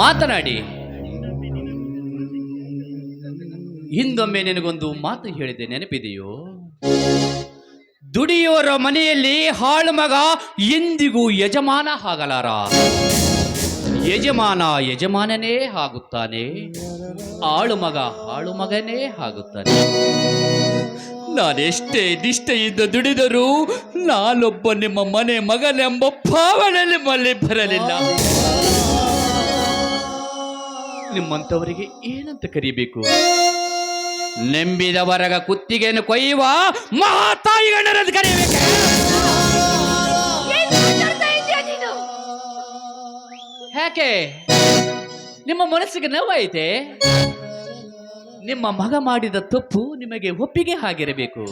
ಮಾತನಾಡಿ. ಹಿಂದೊಮ್ಮೆ ನಿನಗೊಂದು ಮಾತು ಹೇಳಿದೆ, ನೆನಪಿದೆಯೋ? ದುಡಿಯುವರ ಮನೆಯಲ್ಲಿ ಹಾಳು ಮಗ ಎಂದಿಗೂ ಯಜಮಾನ ಆಗಲಾರ. ಯಜಮಾನ ಯಜಮಾನನೇ ಆಗುತ್ತಾನೆ, ಆಳು ಮಗ ಹಾಳು ಮಗನೇ ಆಗುತ್ತಾನೆ. ನಾನೆಷ್ಟೇ ನಿಷ್ಠೆಯಿಂದ ದುಡಿದರೂ ನಾನೊಬ್ಬ ನಿಮ್ಮ ಮನೆ ಮಗನೆಂಬ ಭಾವನೆ ನಿಮ್ಮಲ್ಲಿ ಬರಲಿಲ್ಲ. ನಿಮ್ಮಂಥವರಿಗೆ ಏನಂತ ಕರಿಬೇಕು? ನೆಂಬಿದವರಗ ಕುತ್ತಿಗೆಯನ್ನು ಕೊಯ್ಯುವ ಮಹಾತಾಯಿಗಣ್ಣರನ್ನು ಕರೆಯಬೇಕು. ಕರಿಬೇಕು ಯಾಕೆ? ನಿಮ್ಮ ಮನಸ್ಸಿಗೆ ನೋವಾಯಿತೆ? ನಿಮ್ಮ ಮಗ ಮಾಡಿದ ತಪ್ಪು ನಿಮಗೆ ಒಪ್ಪಿಗೆ ಆಗಿರಬೇಕು.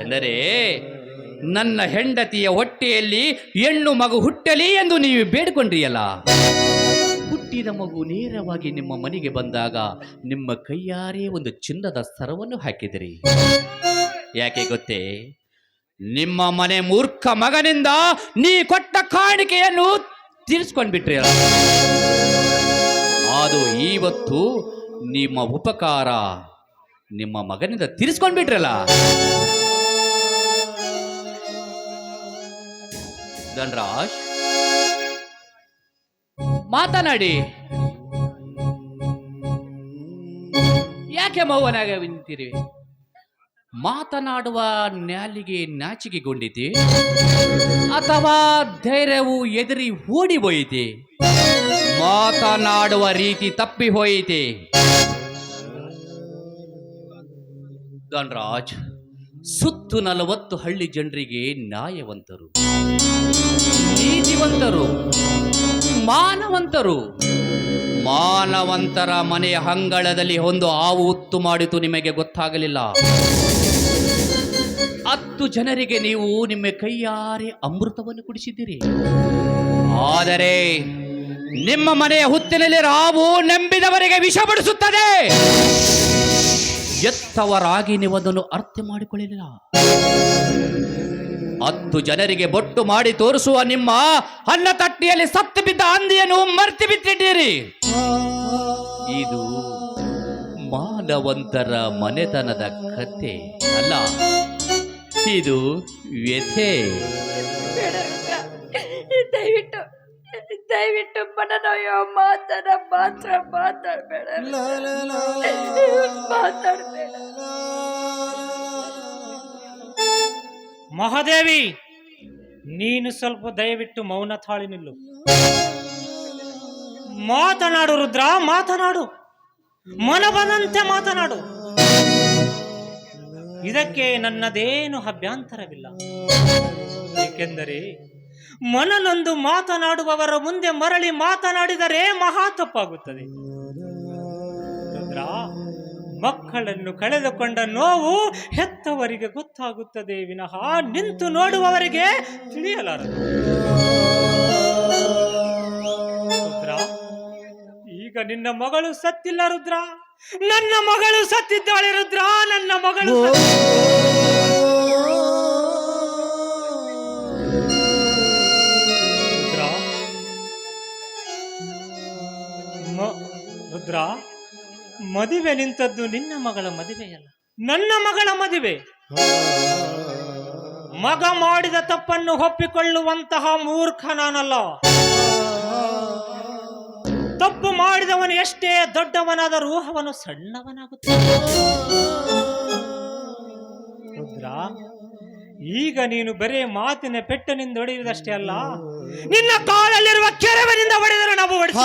ಅಂದರೆ ನನ್ನ ಹೆಂಡತಿಯ ಹೊಟ್ಟೆಯಲ್ಲಿ ಹೆಣ್ಣು ಮಗು ಹುಟ್ಟಲಿ ಎಂದು ನೀವು ಬೇಡಿಕೊಂಡ್ರಿಯಲ್ಲ ಹುಟ್ಟಿದ ಮಗು ನೇರವಾಗಿ ನಿಮ್ಮ ಮನೆಗೆ ಬಂದಾಗ ನಿಮ್ಮ ಕೈಯಾರೆ ಒಂದು ಚಿನ್ನದ ಸರವನ್ನು ಹಾಕಿದಿರಿ. ಯಾಕೆ ಗೊತ್ತೇ? ನಿಮ್ಮ ಮನೆ ಮೂರ್ಖ ಮಗನಿಂದ ನೀ ಕೊಟ್ಟ ಕಾಣಿಕೆಯನ್ನು ತೀರಿಸ್ಕೊಂಡ್ಬಿಟ್ರಿ ಅದು ಇವತ್ತು ನಿಮ್ಮ ಉಪಕಾರ ನಿಮ್ಮ ಮಗನಿಂದ ತೀರಿಸ್ಕೊಂಡ್ಬಿಟ್ರಲ್ಲ ಧನ್ರಾಜ್ ಮಾತನಾಡಿ. ಯಾಕೆ ಮೌವನಾಗ ನಿಂತೀರಿ? ಮಾತನಾಡುವ ನ್ಯಾಲಿಗೆ ನಾಚಿಕೆಗೊಂಡಿದೆ ಅಥವಾ ಧೈರ್ಯವು ಎದುರಿ ಓಡಿ ಹೋಯಿತೆ ಮಾತನಾಡುವ ರೀತಿ ತಪ್ಪಿ ಹೋಯಿತೆ ಧನ್ರಾಜ್, ಸುತ್ತು ನಲವತ್ತು ಹಳ್ಳಿ ಜನರಿಗೆ ನ್ಯಾಯವಂತರು. ನೀತಿವಂತರು. ಮಾನವಂತರು. ಮಾನವಂತರ ಮನೆಯ ಹಂಗಳದಲ್ಲಿ ಒಂದು ಹಾವು ಉತ್ತು ಮಾಡಿತು, ನಿಮಗೆ ಗೊತ್ತಾಗಲಿಲ್ಲ. ಹತ್ತು ಜನರಿಗೆ ನೀವು ನಿಮ್ಮ ಕೈಯಾರೆ ಅಮೃತವನ್ನು ಕುಡಿಸಿದ್ದೀರಿ. ಆದರೆ ನಿಮ್ಮ ಮನೆಯ ಹುತ್ತಿನಲ್ಲಿ ರಾವು ನೆಂಬಿದವರಿಗೆ ವಿಷ ಬಡಿಸುತ್ತದೆ ಎತ್ತವರಾಗಿ ನೀವು ಅದನ್ನು ಅರ್ಥ ಮಾಡಿಕೊಳ್ಳಲಿಲ್ಲ. ಹತ್ತು ಜನರಿಗೆ ಬೊಟ್ಟು ಮಾಡಿ ತೋರಿಸುವ ನಿಮ್ಮ ಅನ್ನ ತಟ್ಟಿಯಲ್ಲಿ ಸತ್ತು ಬಿದ್ದ ಹಂದಿಯನ್ನು ಮರ್ತಿ ಬಿಟ್ಟಿದ್ದೀರಿ ಇದು ಮಾನವಂತರ ಮನೆತನದ ಕತೆ ಅಲ್ಲ ಇದು ವ್ಯಥೆ. ದಯವಿಟ್ಟು ದಯವಿಟ್ಟು ಮನನೋಯೋ ಮಾತನ ಮಾತ್ರ ಮಾತಾಡ್ಬೇಡ ಮಾತಾಡ್ಬೇಡ ಮಹಾದೇವಿ, ನೀನು ಸ್ವಲ್ಪ ದಯವಿಟ್ಟು ಮೌನ ತಾಳಿ ನಿಲ್ಲು. ಮಾತನಾಡು ರುದ್ರ, ಮಾತನಾಡು. ಮನ ಬಂದಂತೆ ಮಾತನಾಡು. ಇದಕ್ಕೆ ನನ್ನದೇನು ಅಭ್ಯಂತರವಿಲ್ಲ. ಏಕೆಂದರೆ ಮನನೊಂದು ಮಾತನಾಡುವವರ ಮುಂದೆ ಮರಳಿ ಮಾತನಾಡಿದರೆ ಮಹಾ ತಪ್ಪಾಗುತ್ತದೆ. ಮಕ್ಕಳನ್ನು ಕಳೆದುಕೊಂಡ ನೋವು ಹೆತ್ತವರಿಗೆ ಗೊತ್ತಾಗುತ್ತದೆ, ವಿನಃ ನಿಂತು ನೋಡುವವರಿಗೆ ತಿಳಿಯಲಾರದು. ರುದ್ರ, ಈಗ ನಿನ್ನ ಮಗಳು ಸತ್ತಿಲ್ಲ, ರುದ್ರ. ನನ್ನ ಮಗಳು ಸತ್ತಿದ್ದಾಳೆ, ರುದ್ರ. ನನ್ನ ಮಗಳು. ರುದ್ರ. ರುದ್ರ. ಮದುವೆ ನಿಂತದ್ದು ನಿನ್ನ ಮಗಳ ಮದುವೆಯಲ್ಲ. ನನ್ನ ಮಗಳ ಮದುವೆ. ಮಗ ಮಾಡಿದ ತಪ್ಪನ್ನು ಒಪ್ಪಿಕೊಳ್ಳುವಂತಹ ಮೂರ್ಖ ನಾನಲ್ಲ. ತಪ್ಪು ಮಾಡಿದವನು ಎಷ್ಟೇ ದೊಡ್ಡವನಾದರೂ ಅವನು ಸಣ್ಣವನಾಗುತ್ತಾನೆ. ರುದ್ರ, ಈಗ ನೀನು ಬರೇ ಮಾತಿನ ಪೆಟ್ಟನಿಂದ ಹೊಡೆಯುವುದಷ್ಟೇ ಅಲ್ಲ, ನಿನ್ನ ಕಾಲಲ್ಲಿರುವ ಕೆರವನಿಂದ ಹೊಡೆದರೆ ನಾವು ಹೊಡೆದು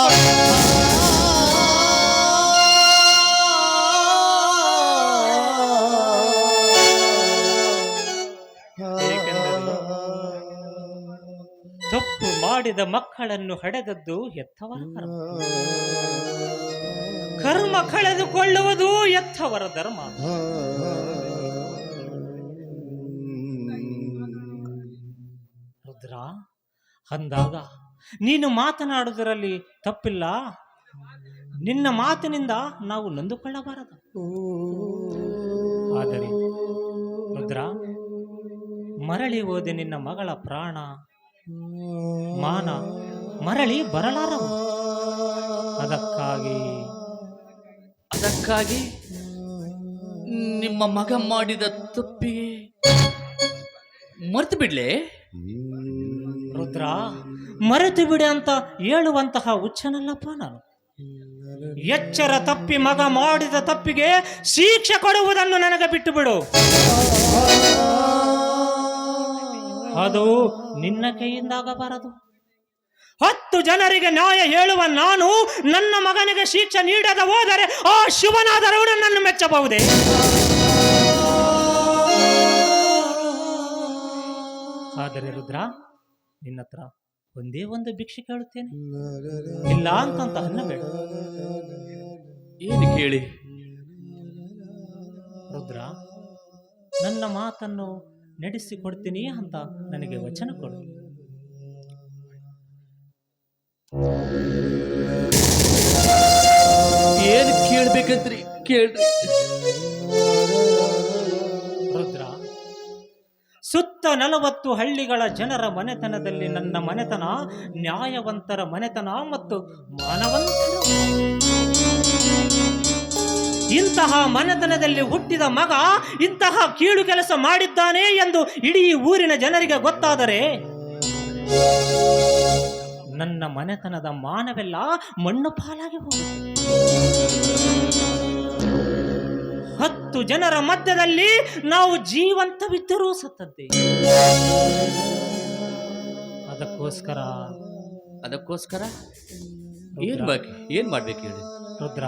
ಮಾಡಿದ ಮಕ್ಕಳನ್ನು ಹಡೆದದ್ದು ಎತ್ತವರ ಕರ್ಮ. ಕರ್ಮ ಕಳೆದುಕೊಳ್ಳುವುದು ಎತ್ತವರ ಧರ್ಮ. ರುದ್ರ ಅಂದಾಗ ನೀನು ಮಾತನಾಡುವುದರಲ್ಲಿ ತಪ್ಪಿಲ್ಲ. ನಿನ್ನ ಮಾತಿನಿಂದ ನಾವು ನೊಂದುಕೊಳ್ಳಬಾರದು. ಆದರೆ ರುದ್ರ ಮರಳಿ ಹೋದೆ ನಿನ್ನ ಮಗಳ ಪ್ರಾಣ ಮಾನ ಮರಳಿ ಬರಲಾರವು. ಅದಕ್ಕಾಗಿ ಅದಕ್ಕಾಗಿ ನಿಮ್ಮ ಮಗ ಮಾಡಿದ ತಪ್ಪಿಗೆ ಮರೆತು ಬಿಡ್ಲೆ? ರುದ್ರ ಮರೆತು ಬಿಡಿ ಅಂತ ಹೇಳುವಂತಹ ಹುಚ್ಚನಲ್ಲಪ್ಪ ನಾನು. ಎಚ್ಚರ ತಪ್ಪಿ ಮಗ ಮಾಡಿದ ತಪ್ಪಿಗೆ ಶಿಕ್ಷೆ ಕೊಡುವುದನ್ನು ನನಗೆ ಬಿಟ್ಟು ಬಿಡು. ಅದು ನಿನ್ನ ಕೈಯಿಂದಾಗಬಾರದು ಹತ್ತು ಜನರಿಗೆ ನ್ಯಾಯ ಹೇಳುವ ನಾನು ನನ್ನ ಮಗನಿಗೆ ಶಿಕ್ಷೆ ನೀಡದ ಹೋದರೆ ಆ ಶಿವನಾದರೂ ನನ್ನನ್ನು ಮೆಚ್ಚಬಹುದೇ? ಆದರೆ ರುದ್ರ ನಿನ್ನ ಹತ್ರ ಒಂದೇ ಒಂದು ಭಿಕ್ಷೆ ಕೇಳುತ್ತೇನೆ. ಇಲ್ಲ ಅಂತಂತ ಅನ್ನಬೇಡ. ಏನು ಕೇಳಿ? ರುದ್ರ ನನ್ನ ಮಾತನ್ನು ನಡೆಸಿಕೊಡ್ತೀನಿ ಅಂತ ನನಗೆ ವಚನ ಕೊಡು. ಏನು ಕೇಳ್ಬೇಕಂತ್ರಿ? ಕೇಳ್ರಿ ರುದ್ರ ಸುತ್ತ ನಲವತ್ತು ಹಳ್ಳಿಗಳ ಜನರ ಮನೆತನದಲ್ಲಿ ನನ್ನ ಮನೆತನ ನ್ಯಾಯವಂತರ ಮನೆತನ ಮತ್ತು ಮಾನವಂತರ ಇಂತಹ ಮನೆತನದಲ್ಲಿ ಹುಟ್ಟಿದ ಮಗ ಇಂತಹ ಕೀಳು ಕೆಲಸ ಮಾಡಿದ್ದಾನೆ ಎಂದು ಇಡೀ ಊರಿನ ಜನರಿಗೆ ಗೊತ್ತಾದರೆ ನನ್ನ ಮನೆತನದ ಮಾನವೆಲ್ಲ ಮಣ್ಣು ಪಾಲಾಗಿ ಹೋಗುತ್ತೆ ಹತ್ತು ಜನರ ಮಧ್ಯದಲ್ಲಿ ನಾವು ಜೀವಂತವಿದ್ದರೂ ಸತ್ತದ್ದೇ. ಅದಕ್ಕೋಸ್ಕರ ಅದಕ್ಕೋಸ್ಕರ? ಏನ್ ಏನ್ ಮಾಡ್ಬೇಕು ಹೇಳಿ? ರುದ್ರ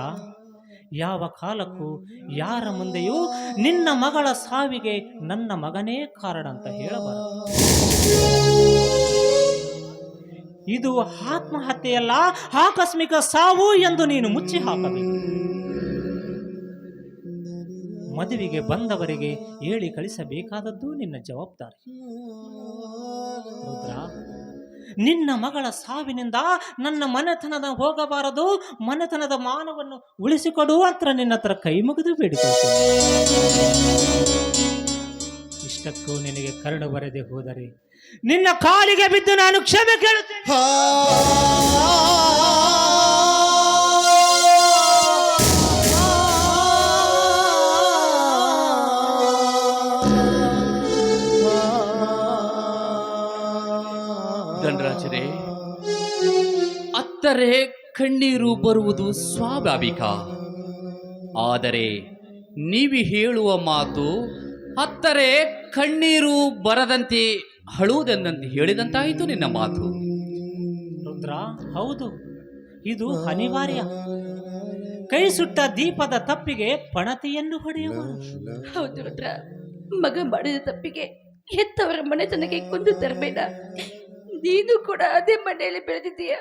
ಯಾವ ಕಾಲಕ್ಕೂ ಯಾರ ಮುಂದೆಯೂ ನಿನ್ನ ಮಗಳ ಸಾವಿಗೆ ನನ್ನ ಮಗನೇ ಕಾರಣ ಅಂತ ಹೇಳಬಾರದು. ಇದು ಆತ್ಮಹತ್ಯೆಯಲ್ಲ ಆಕಸ್ಮಿಕ ಸಾವು ಎಂದು ನೀನು ಮುಚ್ಚಿ ಹಾಕಬೇಕು. ಮದುವೆಗೆ ಬಂದವರಿಗೆ ಹೇಳಿ ಕಳಿಸಬೇಕಾದದ್ದು ನಿನ್ನ ಜವಾಬ್ದಾರಿ. ರುದ್ರ ನಿನ್ನ ಮಗಳ ಸಾವಿನಿಂದ ನನ್ನ ಮನೆತನದ ಹೋಗಬಾರದು, ಮನೆತನದ ಮಾನವನ್ನು ಉಳಿಸಿಕೊಡು ಅಂತ ನಿನ್ನ ಹತ್ರ ಕೈ ಮುಗಿದು ಬೇಡಿಕೊಳ್ತೀನಿ. ಇಷ್ಟಕ್ಕೂ ನಿನಗೆ ಕರಡು ಬರದೆ ಹೋದರೆ ನಿನ್ನ ಕಾಲಿಗೆ ಬಿದ್ದು ನಾನು ಕ್ಷಮೆ ಕೇಳುತ್ತೇನೆ. ಅತ್ತರೆ ಕಣ್ಣೀರು ಬರುವುದು ಸ್ವಾಭಾವಿಕ. ಆದರೆ ನೀವು ಹೇಳುವ ಮಾತು ಅತ್ತರೆ ಕಣ್ಣೀರು ಬರದಂತೆ ಹಳುವುದೆಂದಂತೆ ಹೇಳಿದಂತಾಯಿತು ನಿನ್ನ ಮಾತು. ರುದ್ರ ಹೌದು ಇದು ಅನಿವಾರ್ಯ. ಕೈ ಸುಟ್ಟ ದೀಪದ ತಪ್ಪಿಗೆ ಪಣತಿಯನ್ನು ಹೊಡೆಯುವ ಹೌದು ರುದ್ರ ಮಗ ಮಾಡಿದ ತಪ್ಪಿಗೆ ಹೆತ್ತವರ ಮನೆತನಕ್ಕೆ ಕುಂದು ತರಬೇಡ. ನೀನು ಕೂಡ ಅದೇ ಮನೆಯಲ್ಲಿ ಬೆಳೆದಿದ್ದೀಯ?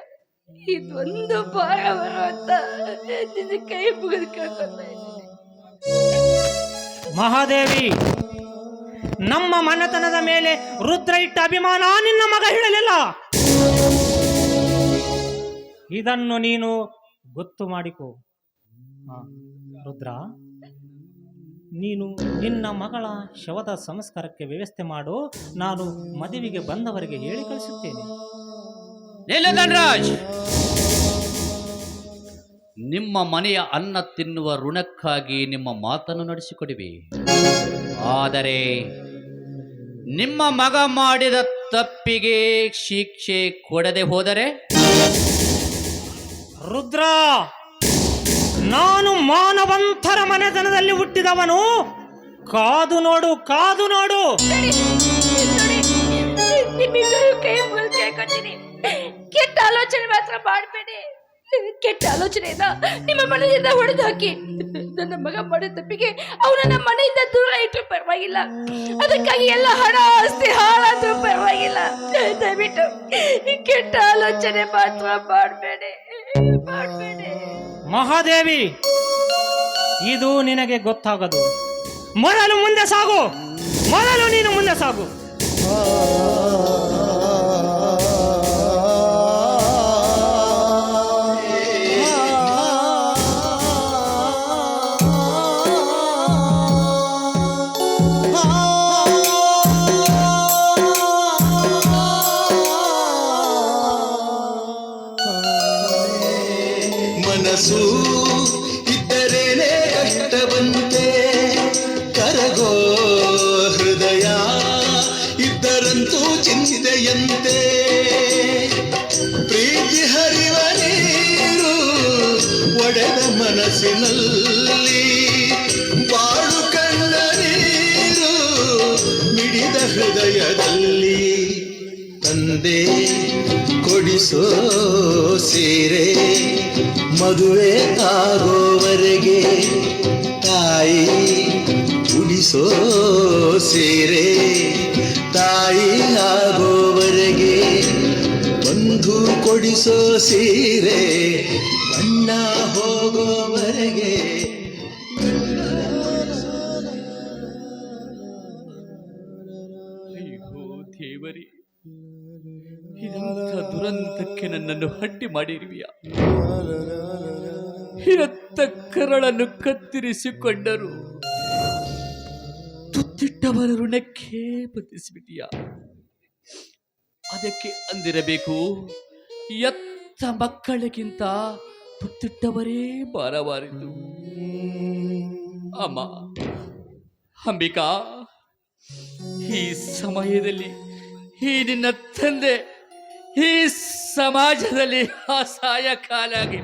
ಇದೊಂದು ಭಾರ ನಿನ್ನ ಕೈ ಮುಗಿದು ಮಹಾದೇವಿ, ನಮ್ಮ ಮನೆತನದ ಮೇಲೆ ರುದ್ರ ಇಟ್ಟ ಅಭಿಮಾನ ನಿನ್ನ ಮಗ ಹೇಳಲಿಲ್ಲ. ಇದನ್ನು ನೀನು ಗೊತ್ತು ಮಾಡಿಕೊ. ರುದ್ರ, ನೀನು ನಿನ್ನ ಮಗಳ ಶವದ ಸಂಸ್ಕಾರಕ್ಕೆ ವ್ಯವಸ್ಥೆ ಮಾಡು. ನಾನು ಮದುವೆಗೆ ಬಂದವರಿಗೆ ಹೇಳಿ ಕಳಿಸುತ್ತೇನೆ. ನಿಲ್ಲ ಧನರಾಜ್! ನಿಮ್ಮ ಮನೆಯ ಅನ್ನ ತಿನ್ನುವ ಋಣಕ್ಕಾಗಿ ನಿಮ್ಮ ಮಾತನ್ನು ನಡೆಸಿಕೊಡಿವಿ ಆದರೆ ನಿಮ್ಮ ಮಗ ಮಾಡಿದ ತಪ್ಪಿಗೆ ಶಿಕ್ಷೆ ಕೊಡದೆ ಹೋದರೆ? ರುದ್ರ ನಾನು ಮಾನವಂತರ ಮನೆತನದಲ್ಲಿ ಹುಟ್ಟಿದವನು. ಕಾದು ನೋಡು ಕಾದು ನೋಡು. ಕೆಟ್ಟ ಆಲೋಚನೆ ಮಾತ್ರ ಮಾಡಬೇಡಿ. ಕೆಟ್ಟ ಆಲೋಚನೆಯಿಂದ ನಿಮ್ಮ ಮನೆಯಿಂದ ಹೊಡೆದಾಕಿ ನನ್ನ ಮಗ ಮಾಡಿದ ತಪ್ಪಿಗೆ ಅವನನ್ನ ಮನೆಯಿಂದ ದೂರ ಇಟ್ಟರು ಪರವಾಗಿಲ್ಲ. ಅದಕ್ಕಾಗಿ ಎಲ್ಲ ಹಣ, ಆಸ್ತಿ ಹಾಳಾದ್ರೂ ಪರವಾಗಿಲ್ಲ. ದಯವಿಟ್ಟು ಕೆಟ್ಟ ಆಲೋಚನೆ ಮಾತ್ರ ಮಾಡಬೇಡಿ. ಮಹಾದೇವಿ, ಇದು ನಿನಗೆ ಗೊತ್ತಾಗದು. ಮೊದಲು ಮುಂದೆ ಸಾಗು. ಮೊದಲು ನೀನು ಮುಂದೆ ಸಾಗು. ಹೃದಯ ಇದ್ದರಂತೂ ಚಿಂತಿದೆಯಂತೆ. ಪ್ರೀತಿ ಹರಿವ ನೀರು ಒಡೆದ ಮನಸ್ಸಿನಲ್ಲಿ. ಬಾಳು ಕಂಡ ನೀರು ಮಿಡಿದ ಹೃದಯದಲ್ಲಿ. ತಂದೆ, ಕೊಡಿಸೋ ಸೀರೆ ಮದುವೆ ಆಗೋವರೆಗೆ ತಾಯಿ ಉಡಿಸೋ ಸೀರೆ, ತಾಯಿ ಆಗೋವರೆಗೆ ಬಂಧು ಕೊಡಿಸೋ ಸೀರೆ ಬಣ್ಣ ಹೋಗೋವರೆಗೆ. ದುರಂತಕ್ಕೆ ನನ್ನನ್ನು ಹಟ್ಟಿ ಮಾಡಿರುವಿಯ? ಎತ್ತ ಕರಳನ್ನು ಕತ್ತರಿಸಿಕೊಂಡರು. ತುತ್ತಿಟ್ಟವರ ಋಣಕ್ಕೆ ಬಂಧಿಸಿಬಿಟ್ಟಿಯ ಅದಕ್ಕೆ ಅಂದಿರಬೇಕು, ಎತ್ತ ಮಕ್ಕಳಿಗಿಂತ ತುತ್ತಿಟ್ಟವರೇ ಬಾರವಾರಿತು ಅಮ್ಮ, ಅಂಬಿಕಾ, ಈ ಸಮಯದಲ್ಲಿ, ಈ ನಿನ್ನ ತಂದೆ, ಈ ಸಮಾಜದಲ್ಲಿ ಅಸಹಾಯ ಕಾಲಾಗಿ